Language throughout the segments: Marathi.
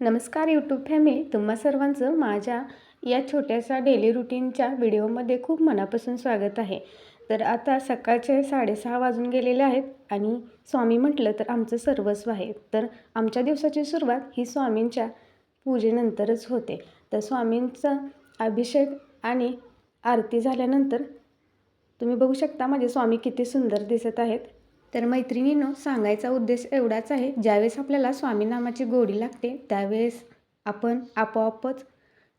नमस्कार यूट्यूब फॅमिली तुम्हा सर्वांचं माझ्या या छोट्याशा डेली रुटीनच्या व्हिडिओमध्ये खूप मनापासून स्वागत आहे. तर आता सकाळचे साडेसहा वाजून गेलेले आहेत आणि स्वामी म्हटलं तर आमचं सर्वस्व आहे. तर आमच्या दिवसाची सुरुवात ही स्वामींच्या पूजेनंतरच होते. तर स्वामींचा अभिषेक आणि आरती झाल्यानंतर तुम्ही बघू शकता माझे स्वामी किती सुंदर दिसत आहेत. तर मैत्रिणींनो सांगायचा उद्देश एवढाच आहे ज्यावेळेस आपल्याला स्वामीनामाची गोडी लागते त्यावेळेस आपण आपोआपच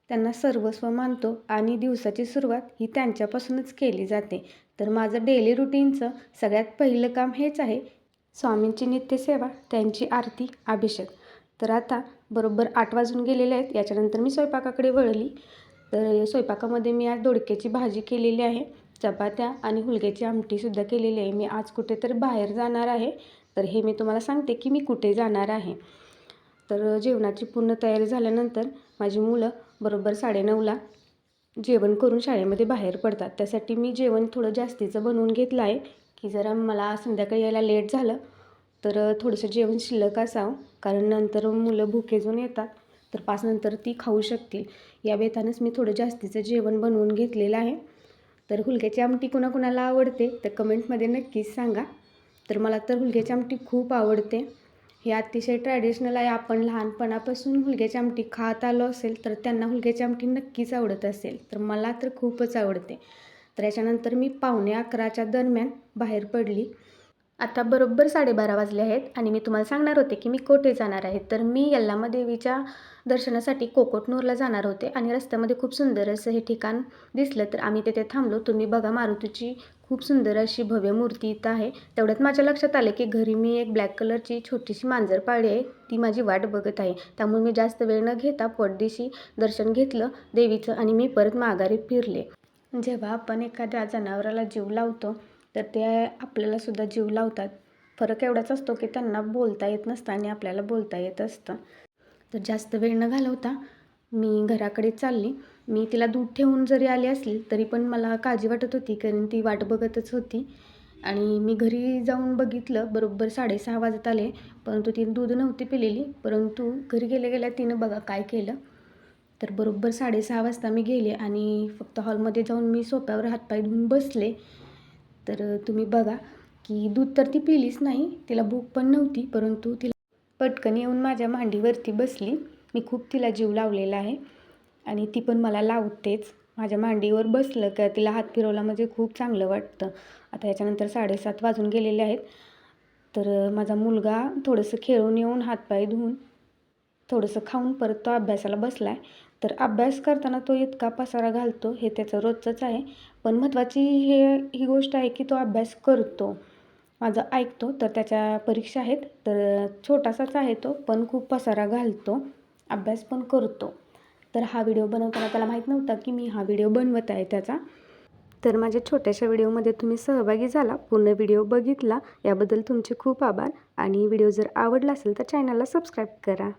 त्यांना सर्वस्व मानतो आणि दिवसाची सुरुवात ही त्यांच्यापासूनच केली जाते. तर माझं डेली रुटीनचं सगळ्यात पहिलं काम हेच आहे स्वामींची नित्यसेवा त्यांची आरती अभिषेक. तर आता बरोबर आठ वाजून गेलेले आहेत याच्यानंतर मी स्वयंपाकाकडे वळली. तर स्वयंपाकामध्ये मी आज दोडक्याची भाजी केलेली आहे. चपात्या आणि हुलग्याची आमटीसुद्धा केलेली आहे. मी आज कुठेतरी बाहेर जाणार आहे. तर हे मी तुम्हाला सांगते की मी कुठे जाणार आहे. तर जेवणाची पूर्ण तयारी झाल्यानंतर माझी मुलं बरोबर साडेनऊला जेवण करून शाळेमध्ये बाहेर पडतात. त्यासाठी मी जेवण थोडं जास्तीचं बनवून घेतलं आहे की जरा मला संध्याकाळी यायला लेट झालं तर थोडंसं जेवण शिल्लक असावं. कारण नंतर मुलं भुकेजून येतात. तर पाच नंतर ती खाऊ शकतील. या बेतानंच मी थोडं जास्तीचं जेवण बनवून घेतलेलं आहे. तर हुलक्याची आमटी कुणाकुणाला आवडते तर कमेंटमध्ये नक्कीच सांगा. तर मला तर हुलक्याची आमटी खूप आवडते. हे अतिशय ट्रॅडिशनल आहे. आपण लहानपणापासून हुलग्याची आमटी खात आलो असेल तर त्यांना हुलग्याची आमटी नक्कीच आवडत असेल. तर मला तर खूपच आवडते. तर याच्यानंतर मी पावणे अकराच्या दरम्यान बाहेर पडली. आता बरोबर साडेबारा वाजले आहेत आणि मी तुम्हाला सांगणार होते की मी कोठे जाणार आहे. तर मी यल्लामा देवीच्या दर्शनासाठी कोकोटनूरला जाणार होते आणि रस्त्यामध्ये खूप सुंदर असं हे ठिकाण दिसलं. तर आम्ही तिथे थांबलो. तुम्ही बघा मारुतीची खूप सुंदर अशी भव्य मूर्ती इथं आहे. तेवढ्यात माझ्या लक्षात आलं की घरी मी एक ब्लॅक कलरची छोटीशी मांजर पाळली आहे. ती माझी वाट बघत आहे. त्यामुळे मी जास्त वेळ न घेता पोटदिशी दर्शन घेतलं देवीचं आणि मी परत माघारी फिरले. जेव्हा आपण एखाद्या जनावराला जीव लावतो तर ते आपल्यालासुद्धा जीव लावतात. फरक एवढाच असतो की त्यांना बोलता येत नसतं आणि आपल्याला बोलता येत असतं. तर जास्त वेळ न घालवता मी घराकडे चालली. मी तिला दूध ठेवून जरी आली असली तरी पण मला काळजी वाटत होती कारण ती वाट बघतच होती. आणि मी घरी जाऊन बघितलं बरोबर साडेसहा वाजत आले परंतु तिने दूध नव्हती पिलेली. परंतु घरी गेल्या गेल्या तिनं बघा काय केलं. तर बरोबर साडेसहा वाजता मी गेले आणि फक्त हॉलमध्ये जाऊन मी सोप्यावर हातपाय धुवून बसले. तर तुम्ही बघा की दूध तर ती पिलीच नाही तिला भूक पण नव्हती परंतु तिला पटकन येऊन माझ्या मांडीवरती बसली. मी खूप तिला जीव लावलेला आहे आणि ती पण मला लावतेच. माझ्या मांडीवर बसलं का तिला हात फिरवला म्हणजे खूप चांगलं वाटतं. आता याच्यानंतर साडेसात वाजून गेलेले आहेत. तर माझा मुलगा थोडंसं खेळून येऊन हातपाय धुवून थोडंसं खाऊन परत तो अभ्यासाला बसला आहे तर अभ्यास करताना तो इतका पसारा घालतो हे त्याचं रोजचंच आहे. पण महत्त्वाची हे ही गोष्ट आहे की तो अभ्यास करतो. माझं ऐकतो तर त्याच्या परीक्षा आहेत. तर छोटासाच आहे तो पण खूप पसारा घालतो. अभ्यास पण करतो. तर हा व्हिडिओ बनवताना त्याला माहीत नव्हता की मी हा व्हिडिओ बनवत आहे त्याचा. तर माझ्या छोट्याशा व्हिडिओमध्ये तुम्ही सहभागी झाला पूर्ण व्हिडिओ बघितला याबद्दल तुमचे खूप आभार. आणि व्हिडिओ जर आवडला असेल तर चॅनलला सबस्क्राईब करा.